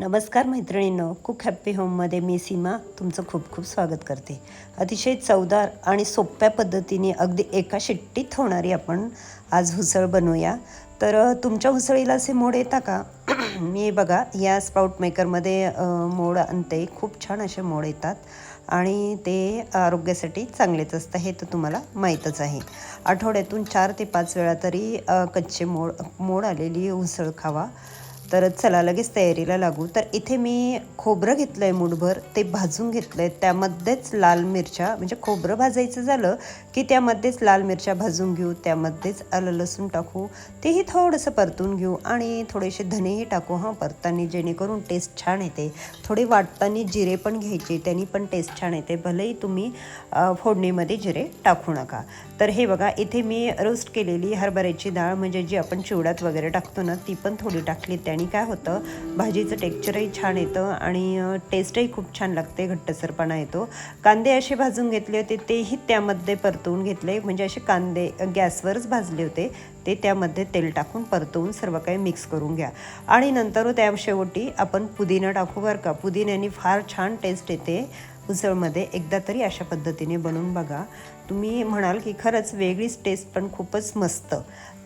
नमस्कार मैत्रिणींनो cook happy होममध्ये मी सीमा तुमचं खूप खूप स्वागत करते. अतिशय चवदार आणि सोप्या पद्धतीने अगदी एका शिट्टीत होणारी आपण आज हुसळ बनवूया. तर तुमच्या हुसळीला असे मोड येता का? मी बघा या स्पाउट मेकरमध्ये मोड आणते. खूप छान असे मोड येतात आणि ते आरोग्यासाठी चांगलेच असतं हे तर तुम्हाला माहीतच आहे. आठवड्यातून चार ते पाच वेळा तरी कच्चे मोड मोड आलेली उसळ खावा. तर चला लगेच तयारीला लागू. तर इथे मी खोबरं घेतलं आहे मुठभर ते भाजून घेतलं आहे त्यामध्येच लाल मिरच्या म्हणजे खोबरं भाजायचं झालं की त्यामध्येच लाल मिरच्या भाजून घेऊ त्यामध्येच आलं लसूण टाकू तेही थोडंसं परतून घेऊ आणि थोडेसे धनेही टाकू. हां परताना जेणेकरून टेस्ट छान येते. थोडे वाटताना जिरे पण घ्यायचे त्यांनी पण टेस्ट छान येते. भलेही तुम्ही फोडणीमध्ये जिरे टाकू नका. तर हे बघा इथे मी रोस्ट केलेली हरभऱ्याची डाळ म्हणजे जी आपण चिवड्यात वगैरे टाकतो ना ती पण थोडी टाकली त्याने. काय होतं भाजीचं टेक्चरही छान येतं आणि टेस्टही खूप छान लागते घट्टसरपणा येतो. कांदे असे भाजून घेतले होते तेही त्यामध्ये परतवून घेतले. म्हणजे असे कांदे गॅसवरच भाजले होते ते त्यामध्ये तेल टाकून परतवून सर्व काही मिक्स करून घ्या. आणि नंतर त्या शेवटी आपण पुदिना टाकू बरं का. पुदिन्याने फार छान टेस्ट येते. उसळमध्ये एकदा तरी अशा पद्धतीने बनवून बघा. तुम्ही म्हणाल की खरंच वेगळीच टेस्ट पण खूपच मस्त.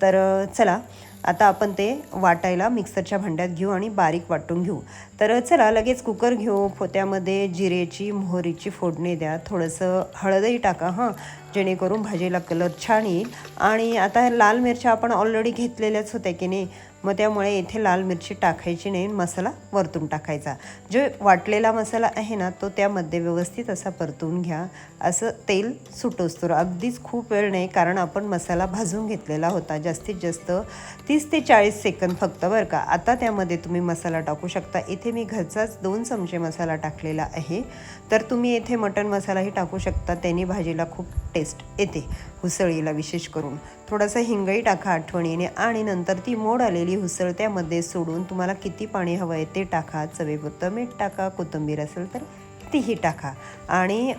तर चला आता आपण ते वाटायला मिक्सरच्या भांड्यात घेऊ आणि बारीक वाटून घेऊ. तर चला लगेच कुकर घेऊ पोत्यामध्ये जिरेची मोहरीची फोडणी द्या थोडंसं हळदही टाका हां. जेणेकरून भाजीला कलर छान येईल. आणि आता लाल मिरच्या आपण ऑलरेडी घेतलेल्याच होत्या की नाही मग त्यामुळे इथे लाल मिरची टाकायची नाही मसाला वरतून टाकायचा. जो वाटलेला मसाला आहे ना तो त्यामध्ये व्यवस्थित असा परतून घ्या. असं तेल सुटोस्तोर. अगदीच खूप वेळ नाही कारण आपण मसाला भाजून घेतलेला होता. जास्तीत जास्त तीस ते चाळीस सेकंद फक्त बरं का? आता त्यामध्ये तुम्ही मसाला टाकू शकता. इथे मी घरचाच दोन चमचे मसाला टाकलेला आहे. तर तुम्ही इथे मटण मसालाही टाकू शकता. त्यांनी भाजीला खूप टेस्ट येते. हुसळीला विशेष करून. थोडासा हिंगही टाका आठवणीने आणि नंतर ती मोड आलेली हुसळ त्यामध्ये सोडून तुम्हाला किती पाणी हवं आहे ते टाका. चवेपुरतं मीठ टाका कोथिंबीर असेल तर तीही टाका. आणि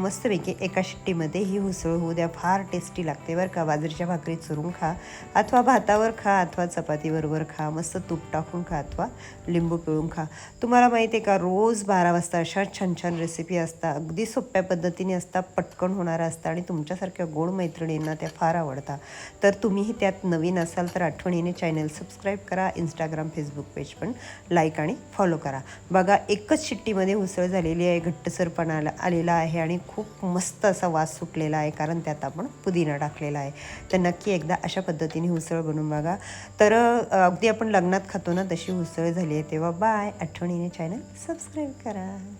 मस्तपैकी एका शिट्टीमध्ये ही हुसळ होऊ द्या फार टेस्टी लागते बरं का. बाजरीच्या भाकरीत चुरून खा अथवा भातावर खा अथवा चपातीबरोबर खा मस्त तूप टाकून खा अथवा लिंबू पिळून खा. तुम्हाला माहिती आहे का रोज बारा वाजता अशा छान छान रेसिपी असतात. अगदी सोप्या पद्धतीने असतात पटकन होणाऱ्या असतात आणि तुमच्यासारख्या गोड मैत्रिणींना त्या फार आवडतात. तर तुम्हीही त्यात नवीन असाल तर आठवणीने चॅनल सबस्क्राईब करा इंस्टाग्राम फेसबुक पेज पण लाईक आणि फॉलो करा. बघा एकच शिट्टीमध्ये उसळ झालेली आहे. घट्टसरपणा आला आलेला आहे आणि खूप मस्त असा वास सुटलेला आहे कारण त्यात आपण पुदिना टाकलेला आहे. तर नक्की एकदा अशा पद्धतीने उसळ बनवून बघा. तर अगदी आपण लग्नात खातो ना तशी उसळ झाली आहे. तेव्हा बाय. आठवणीने चॅनल सबस्क्राईब करा.